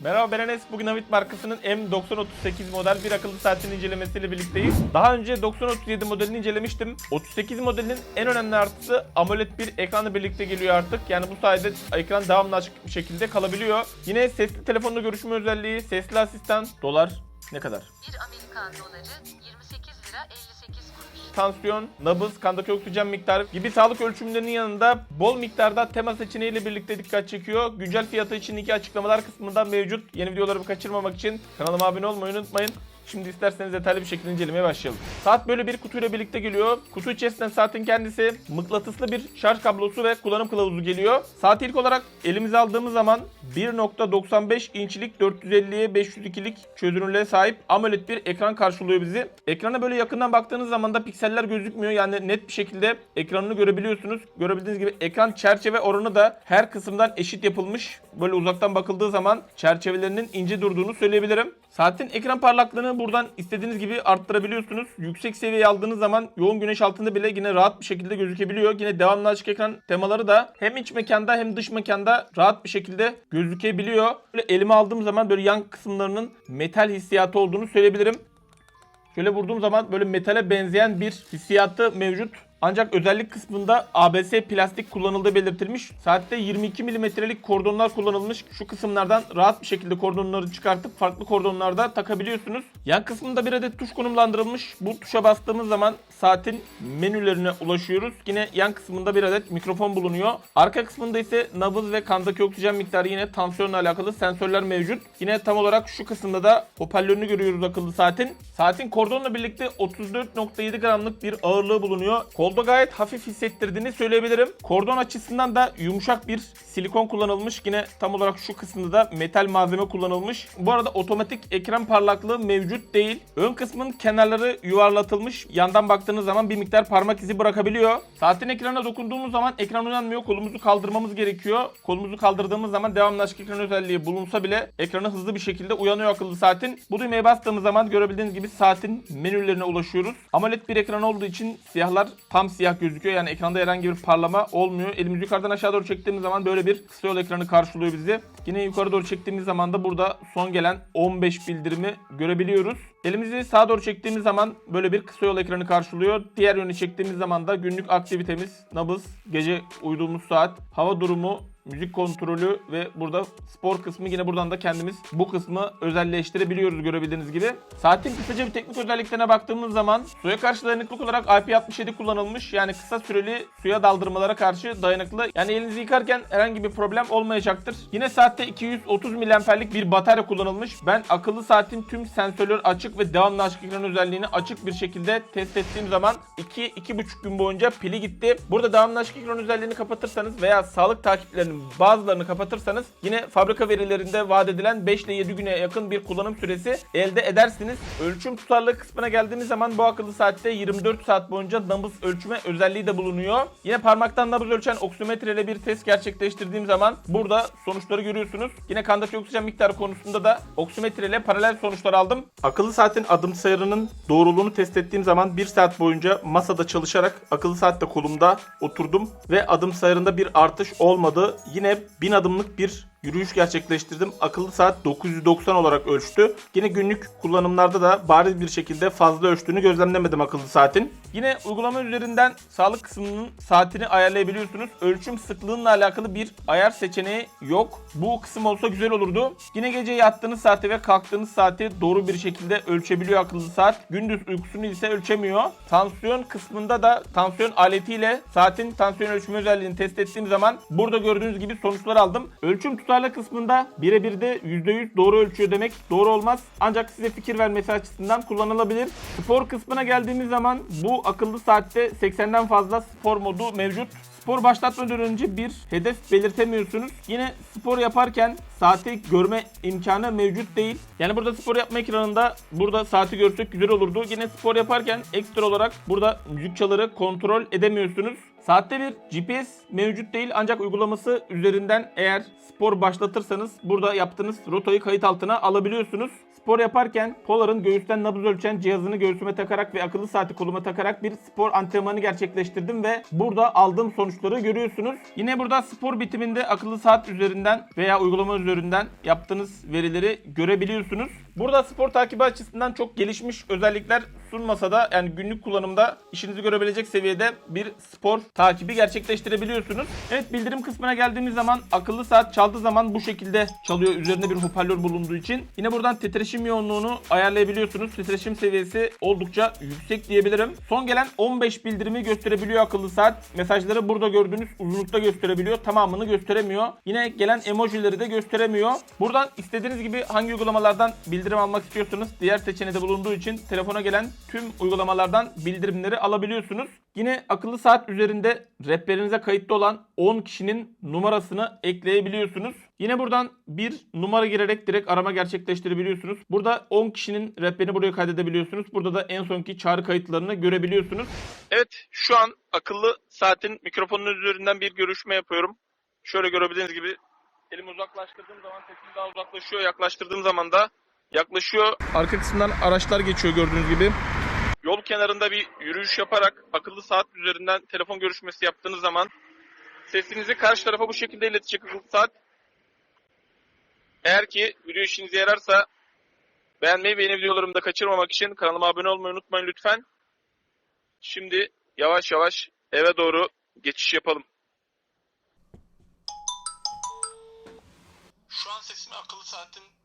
Merhaba ben Enes. Bugün Havit markasının M9038 model bir akıllı saatin incelemesiyle birlikteyiz. Daha önce 9037 modelini incelemiştim. 38 modelinin en önemli artısı AMOLED bir ekranla birlikte geliyor artık. Yani bu sayede ekran devamlı açık bir şekilde kalabiliyor. Yine sesli telefonla görüşme özelliği, sesli asistan, dolar ne kadar? 1 Amerikan doları tansiyon, nabız, kandaki oksijen miktarı gibi sağlık ölçümlerinin yanında bol miktarda tema seçeneğiyle birlikte dikkat çekiyor. Güncel fiyatı için iki açıklamalar kısmında mevcut. Yeni videolarımı kaçırmamak için kanalıma abone olmayı unutmayın. Şimdi isterseniz detaylı bir şekilde incelemeye başlayalım. Saat böyle bir kutuyla birlikte geliyor. Kutu içerisinden saatin kendisi, mıknatıslı bir şarj kablosu ve kullanım kılavuzu geliyor. Saati ilk olarak elimize aldığımız zaman 1.95 inçlik 450'ye 502'lik çözünürlüğe sahip AMOLED bir ekran karşılıyor bizi. Ekrana böyle yakından baktığınız zaman da pikseller gözükmüyor. Yani net bir şekilde ekranını görebiliyorsunuz. Görebildiğiniz gibi ekran çerçeve oranı da her kısımdan eşit yapılmış. Böyle uzaktan bakıldığı zaman çerçevelerinin ince durduğunu söyleyebilirim. Saatin ekran parlaklığını buradan istediğiniz gibi arttırabiliyorsunuz. Yüksek seviyeye aldığınız zaman yoğun güneş altında bile yine rahat bir şekilde gözükebiliyor. Yine devamlı açık ekran temaları da hem iç mekanda hem dış mekanda rahat bir şekilde gözükebiliyor. Böyle elime aldığım zaman böyle yan kısımlarının metal hissiyatı olduğunu söyleyebilirim. Şöyle vurduğum zaman böyle metale benzeyen bir hissiyatı mevcut. Ancak özellik kısmında ABS plastik kullanıldığı belirtilmiş. Saatte 22 milimetrelik kordonlar kullanılmış. Şu kısımlardan rahat bir şekilde kordonları çıkartıp farklı kordonlarda takabiliyorsunuz. Yan kısmında bir adet tuş konumlandırılmış. Bu tuşa bastığımız zaman saatin menülerine ulaşıyoruz. Yine yan kısmında bir adet mikrofon bulunuyor. Arka kısmında ise nabız ve kandaki oksijen miktarı yine tansiyonla alakalı sensörler mevcut. Yine tam olarak şu kısımda da hoparlörünü görüyoruz akıllı saatin. Saatin kordonla birlikte 34.7 gramlık bir ağırlığı bulunuyor. Kolda gayet hafif hissettirdiğini söyleyebilirim. Kordon açısından da yumuşak bir silikon kullanılmış. Yine tam olarak şu kısmında da metal malzeme kullanılmış. Bu arada otomatik ekran parlaklığı mevcut değil. Ön kısmın kenarları yuvarlatılmış. Yandan baktığınız zaman bir miktar parmak izi bırakabiliyor. Saatin ekranına dokunduğumuz zaman ekran uyanmıyor. Kolumuzu kaldırmamız gerekiyor. Kolumuzu kaldırdığımız zaman devamlı açık ekran özelliği bulunsa bile ekranı hızlı bir şekilde uyanıyor akıllı saatin. Bu düğmeye bastığımız zaman görebildiğiniz gibi saatin menülerine ulaşıyoruz. AMOLED bir ekran olduğu için siyahlar tam siyah gözüküyor. Yani ekranda herhangi bir parlama olmuyor. Elimizi yukarıdan aşağı doğru çektiğimiz zaman böyle bir kısa yol ekranı karşılıyor bizi. Yine yukarı doğru çektiğimiz zaman da burada son gelen 15 bildirimi görebiliyoruz. Elimizi sağa doğru çektiğimiz zaman böyle bir kısa yol ekranı karşılıyor. Diğer yöne çektiğimiz zaman da günlük aktivitemiz, nabız, gece uyuduğumuz saat, hava durumu, müzik kontrolü ve burada spor kısmı yine buradan da kendimiz bu kısmı özelleştirebiliyoruz görebildiğiniz gibi. Saatin kısaca bir teknik özelliklerine baktığımız zaman suya karşı dayanıklık olarak IP67 kullanılmış. Yani kısa süreli suya daldırmalara karşı dayanıklı. Yani elinizi yıkarken herhangi bir problem olmayacaktır. Yine saatte 230 miliamperlik bir batarya kullanılmış. Ben akıllı saatin tüm sensörler açık ve devamlı açık ekran özelliğini açık bir şekilde test ettiğim zaman 2-2,5 gün boyunca pili gitti. Burada devamlı açık ekran özelliğini kapatırsanız veya sağlık takiplerinin bazılarını kapatırsanız yine fabrika verilerinde vaat edilen 5 ile 7 güne yakın bir kullanım süresi elde edersiniz. Ölçüm tutarlılığı kısmına geldiğimiz zaman bu akıllı saatte 24 saat boyunca nabız ölçme özelliği de bulunuyor. Yine parmaktan nabız ölçen oksimetre ile bir test gerçekleştirdiğim zaman burada sonuçları görüyorsunuz. Yine kandaki oksijen miktarı konusunda da oksimetre ile paralel sonuçlar aldım. Akıllı saatin adım sayarının doğruluğunu test ettiğim zaman 1 saat boyunca masada çalışarak akıllı saatte kolumda oturdum ve adım sayarında bir artış olmadı. Yine 1000 adımlık bir yürüyüş gerçekleştirdim. Akıllı saat 990 olarak ölçtü. Yine günlük kullanımlarda da bariz bir şekilde fazla ölçtüğünü gözlemlemedim akıllı saatin. Yine uygulama üzerinden sağlık kısmının saatini ayarlayabiliyorsunuz. Ölçüm sıklığıyla alakalı bir ayar seçeneği yok. Bu kısım olsa güzel olurdu. Yine gece yattığınız saati ve kalktığınız saati doğru bir şekilde ölçebiliyor akıllı saat. Gündüz uykusunu ise ölçemiyor. Tansiyon kısmında da tansiyon aletiyle saatin tansiyon ölçme özelliğini test ettiğim zaman burada gördüğünüz gibi sonuçlar aldım. Ölçüm tutarlı kısmında birebir de %100 doğru ölçüyor demek doğru olmaz. Ancak size fikir vermesi açısından kullanılabilir. Spor kısmına geldiğimiz zaman bu akıllı saatte 80'den fazla spor modu mevcut. Spor başlatmadan önce bir hedef belirtemiyorsunuz. Yine spor yaparken saati görme imkanı mevcut değil. Yani burada spor yapma ekranında burada saati görsek güzel olurdu. Yine spor yaparken ekstra olarak burada müzik çaları kontrol edemiyorsunuz. Saatte bir GPS mevcut değil ancak uygulaması üzerinden eğer spor başlatırsanız burada yaptığınız rotayı kayıt altına alabiliyorsunuz. Spor yaparken Polar'ın göğüsten nabız ölçen cihazını göğsüme takarak ve akıllı saati koluma takarak bir spor antrenmanı gerçekleştirdim ve burada aldığım sonuçları görüyorsunuz. Yine burada spor bitiminde akıllı saat üzerinden veya uygulama üzerinden yaptığınız verileri görebiliyorsunuz. Burada spor takibi açısından çok gelişmiş özellikler sunmasa da yani günlük kullanımda işinizi görebilecek seviyede bir spor takibi gerçekleştirebiliyorsunuz. Evet bildirim kısmına geldiğimiz zaman akıllı saat çaldığı zaman bu şekilde çalıyor üzerinde bir hoparlör bulunduğu için. Yine buradan titreşim yoğunluğunu ayarlayabiliyorsunuz. Titreşim seviyesi oldukça yüksek diyebilirim. Son gelen 15 bildirimi gösterebiliyor akıllı saat. Mesajları burada gördüğünüz uzunlukta gösterebiliyor. Tamamını gösteremiyor. Yine gelen emojileri de gösteremiyor. Buradan istediğiniz gibi hangi uygulamalardan bildirim almak istiyorsanız diğer seçeneğde bulunduğu için telefona gelen tüm uygulamalardan bildirimleri alabiliyorsunuz. Yine akıllı saat üzerinde rehberinize kayıtlı olan 10 kişinin numarasını ekleyebiliyorsunuz. Yine buradan bir numara girerek direkt arama gerçekleştirebiliyorsunuz. Burada 10 kişinin rehberini buraya kaydedebiliyorsunuz. Burada da en sonki çağrı kayıtlarını görebiliyorsunuz. Evet şu an akıllı saatin mikrofonun üzerinden bir görüşme yapıyorum. Şöyle görebildiğiniz gibi elimi uzaklaştırdığım zaman sesim daha uzaklaşıyor. Yaklaştırdığım zaman da yaklaşıyor. Arka kısımdan araçlar geçiyor gördüğünüz gibi. Yol kenarında bir yürüyüş yaparak akıllı saat üzerinden telefon görüşmesi yaptığınız zaman sesinizi karşı tarafa bu şekilde iletecek akıllı saat. Eğer ki video işinize yararsa beğenmeyi ve yeni videolarımı da kaçırmamak için kanalıma abone olmayı unutmayın lütfen. Şimdi yavaş yavaş eve doğru geçiş yapalım. Şu an sesimi akıllı saatin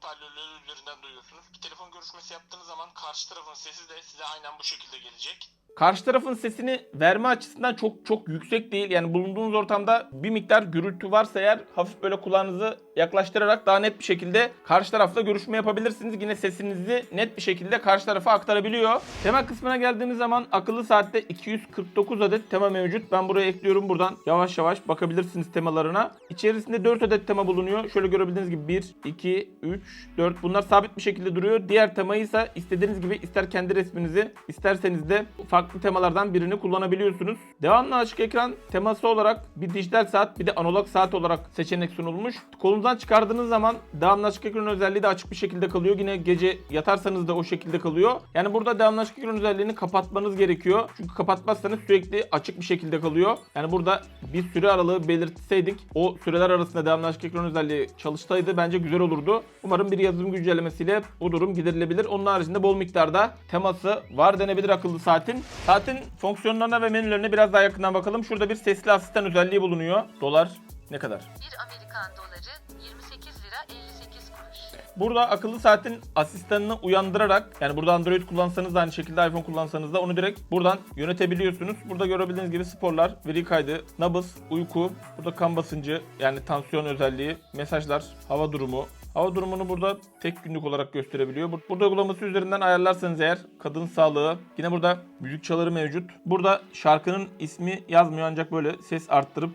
hoparlörleri üzerinden duyuyorsunuz. Bir telefon görüşmesi yaptığınız zaman karşı tarafın sesi de size aynen bu şekilde gelecek. Karşı tarafın sesini verme açısından çok çok yüksek değil. Yani bulunduğunuz ortamda bir miktar gürültü varsa eğer hafif böyle kulağınızı yaklaştırarak daha net bir şekilde karşı tarafla görüşme yapabilirsiniz. Yine sesinizi net bir şekilde karşı tarafa aktarabiliyor. Tema kısmına geldiğimiz zaman akıllı saatte 249 adet tema mevcut. Ben buraya ekliyorum buradan. Yavaş yavaş bakabilirsiniz temalarına. İçerisinde 4 adet tema bulunuyor. Şöyle görebildiğiniz gibi 1, 2, 3, 4 bunlar sabit bir şekilde duruyor. Diğer temayı ise istediğiniz gibi ister kendi resminizi isterseniz de farklı temalardan birini kullanabiliyorsunuz. Devamlı açık ekran teması olarak bir dijital saat bir de analog saat olarak seçenek sunulmuş. Kolunuzdan çıkardığınız zaman devamlı açık ekran özelliği de açık bir şekilde kalıyor. Yine gece yatarsanız da o şekilde kalıyor. Yani burada devamlı açık ekran özelliğini kapatmanız gerekiyor. Çünkü kapatmazsanız sürekli açık bir şekilde kalıyor. Yani burada bir süre aralığı belirtseydik o süreler arasında devamlı açık ekran özelliği çalışsaydı bence güzel olurdu. Umarım bir yazılım güncellemesiyle bu durum giderilebilir. Onun haricinde bol miktarda teması var denebilir akıllı saatin. Saatin fonksiyonlarına ve menülerine biraz daha yakından bakalım. Şurada bir sesli asistan özelliği bulunuyor. Dolar ne kadar? 1 Amerikan doları 28 lira 58 kuruş. Burada akıllı saatin asistanını uyandırarak yani burada Android kullansanız da aynı şekilde iPhone kullansanız da onu direkt buradan yönetebiliyorsunuz. Burada görebildiğiniz gibi sporlar, veri kaydı, nabız, uyku, burada kan basıncı yani tansiyon özelliği, mesajlar, hava durumu, Hava durumunu burada tek günlük olarak gösterebiliyor. Bur- Burada uygulaması üzerinden ayarlarsanız eğer kadın sağlığı yine burada müzik çaları mevcut. Burada şarkının ismi yazmıyor ancak böyle ses arttırıp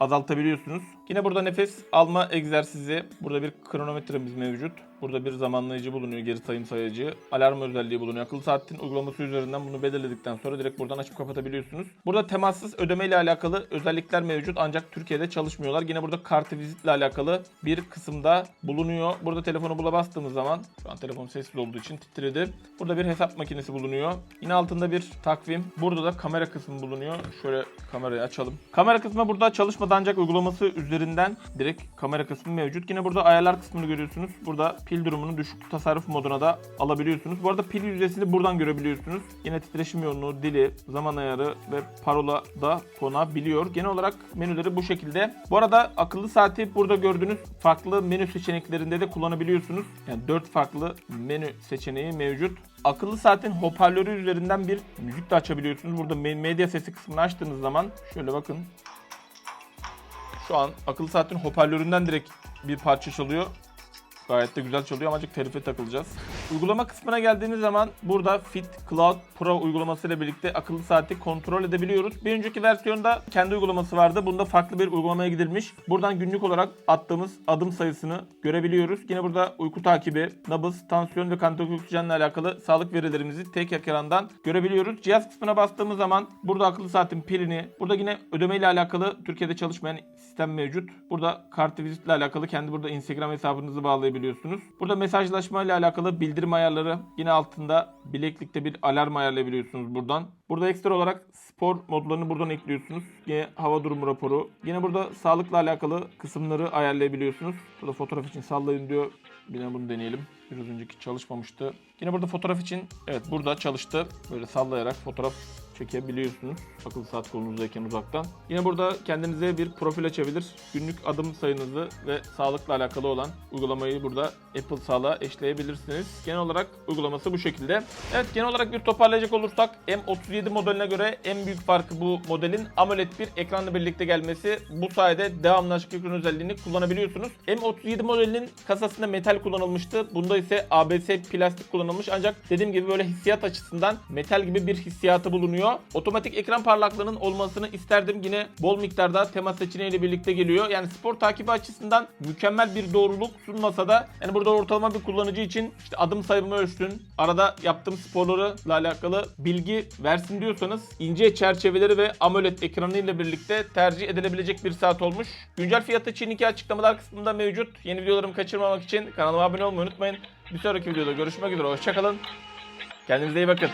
azaltabiliyorsunuz. Yine burada nefes alma egzersizi. Burada bir kronometremiz mevcut. Burada bir zamanlayıcı bulunuyor, geri sayım sayacı. Alarm özelliği bulunuyor. Akıllı saatin uygulaması üzerinden bunu belirledikten sonra direkt buradan açıp kapatabiliyorsunuz. Burada temassız ödeme ile alakalı özellikler mevcut ancak Türkiye'de çalışmıyorlar. Yine burada kartı vizitle alakalı bir kısımda bulunuyor. Burada telefonu bula bastığımız zaman şu an telefon sessiz olduğu için titredi. Burada bir hesap makinesi bulunuyor. Yine altında bir takvim. Burada da kamera kısmı bulunuyor. Şöyle kamerayı açalım. Kamera kısmı burada çalışmadan ancak uygulaması üzerinden direkt kamera kısmı mevcut. Yine burada ayarlar kısmını görüyorsunuz. Burada pil durumunu düşük tasarruf moduna da alabiliyorsunuz. Bu arada pil yüzdesini buradan görebiliyorsunuz. Yine titreşim yoğunluğu, dili, zaman ayarı ve parola da konabiliyor. Genel olarak menüleri bu şekilde. Bu arada akıllı saati burada gördüğünüz farklı menü seçeneklerinde de kullanabiliyorsunuz. Yani 4 farklı menü seçeneği mevcut. Akıllı saatin hoparlörü üzerinden bir müzik de açabiliyorsunuz. Burada me- medya sesi kısmını açtığınız zaman şöyle bakın. Şu an akıllı saatin hoparlöründen direkt bir parça çalıyor. Gayet de güzel çalıyor ama azıcık telife takılacağız. Uygulama kısmına geldiğiniz zaman burada Fit Cloud Pro uygulaması ile birlikte akıllı saati kontrol edebiliyoruz. Bir önceki versiyonda kendi uygulaması vardı. Bunda farklı bir uygulamaya gidilmiş. Buradan günlük olarak attığımız adım sayısını görebiliyoruz. Yine burada uyku takibi, nabız, tansiyon ve kan oksijenle alakalı sağlık verilerimizi tek ekrandan görebiliyoruz. Cihaz kısmına bastığımız zaman burada akıllı saatin pilini, burada yine ödeme ile alakalı Türkiye'de çalışmayan sistem mevcut. Burada kartı vizitle alakalı kendi burada Instagram hesabınızı bağlayabiliyorsunuz. Burada mesajlaşma ile alakalı bildirim ayarları yine altında bileklikte bir alarm ayarlayabiliyorsunuz buradan. Burada ekstra olarak spor modlarını buradan ekliyorsunuz. Yine hava durumu raporu. Yine burada sağlıkla alakalı kısımları ayarlayabiliyorsunuz. Burada fotoğraf için sallayın diyor. Yine bunu deneyelim. Biraz önceki çalışmamıştı. Yine burada fotoğraf için evet burada çalıştı. Böyle sallayarak fotoğraf çekebiliyorsunuz. Akıllı saat kolunuzdayken uzaktan. Yine burada kendinize bir profil açabilir. Günlük adım sayınızı ve sağlıkla alakalı olan uygulamayı burada Apple Sağlığa eşleyebilirsiniz. Genel olarak uygulaması bu şekilde. Evet genel olarak bir toparlayacak olursak M37 modeline göre en büyük farkı bu modelin AMOLED bir ekranla birlikte gelmesi. Bu sayede devamlı açık ekran özelliğini kullanabiliyorsunuz. M37 modelinin kasasında metal kullanılmıştı. Bunda ise ABS plastik kullanılmış. Ancak dediğim gibi böyle hissiyat açısından metal gibi bir hissiyatı bulunuyor. Otomatik ekran parlaklığının olmasını isterdim. Yine bol miktarda temas seçeneğiyle birlikte geliyor. Yani spor takibi açısından mükemmel bir doğruluk sunmasa da yani burada ortalama bir kullanıcı için işte adım sayımı ölçtün. Arada yaptığım sporlarla alakalı bilgi versin diyorsanız ince çerçeveleri ve AMOLED ekranı ile birlikte tercih edilebilecek bir saat olmuş. Güncel fiyatı için iki açıklamalar kısmında mevcut. Yeni videolarımı kaçırmamak için kanalıma abone olmayı unutmayın. Bir sonraki videoda görüşmek üzere. Hoşçakalın. Kendinize iyi bakın.